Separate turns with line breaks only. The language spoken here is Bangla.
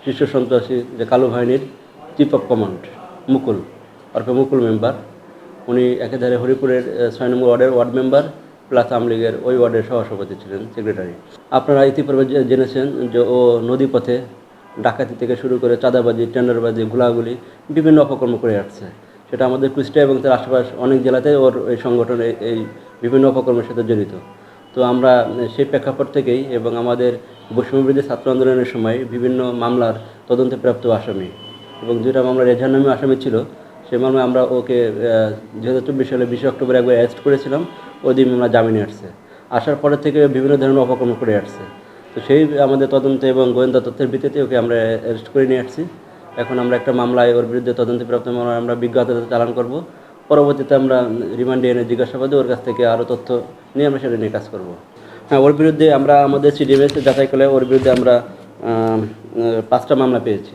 শীর্ষ সন্ত্রাসী যে কালো বাহিনীর চিফ অফ কমান্ড মুকুল অর্পে মুকুল মেম্বার উনি একেধারে হরিপুরের ছয় নম্বর ওয়ার্ডের ওয়ার্ড মেম্বার প্লাস আমলিগের ওই ওয়ার্ডের সহসভাপতি ছিলেন সেক্রেটারি আপনারা ইতিপূর্বে জেনেছেন যে ও নদীপথে ডাকাতি থেকে শুরু করে চাঁদাবাজি, টেন্ডারবাজি ঘোলাগুলি বিভিন্ন অপকর্ম করে আসছে। সেটা আমাদের কুষ্টিয়া এবং তার আশেপাশ অনেক জেলাতে ওর এই সংগঠন এই বিভিন্ন অপকর্মের সাথে জড়িত। তো আমরা সেই প্রেক্ষাপট থেকেই এবং আমাদের বৈষম্যবিরোধী ছাত্র আন্দোলনের সময় বিভিন্ন মামলার তদন্তে প্রাপ্ত আসামি এবং যেটা মামলার এজাহার নামে আসামি ছিল। সেই মামলায় আমরা ওকে দু হাজার চব্বিশ সালে বিশে অক্টোবর একবার অ্যারেস্ট করেছিলাম, ওই দিন আমরা জামিনে আসছে। আসার পরে থেকে বিভিন্ন ধরনের অপকর্ম করে আসছে। তো সেই আমাদের তদন্ত এবং গোয়েন্দা তথ্যের ভিত্তিতে ওকে আমরা অ্যারেস্ট করে নিয়ে আসছি। এখন আমরা একটা মামলায় ওর বিরুদ্ধে তদন্তে প্রাপ্ত মামলা আমরা বিজ্ঞ আদালতে চালান করব। পরবর্তীতে আমরা রিমান্ডে এনে জিজ্ঞাসাবাদে ওর কাছ থেকে আরও তথ্য নিয়ে আমরা সেটা নিয়ে কাজ করব। ওর বিরুদ্ধে আমরা আমাদের সিডিএমএস যাচাই করলে ওর বিরুদ্ধে আমরা পাঁচটা মামলা পেয়েছি।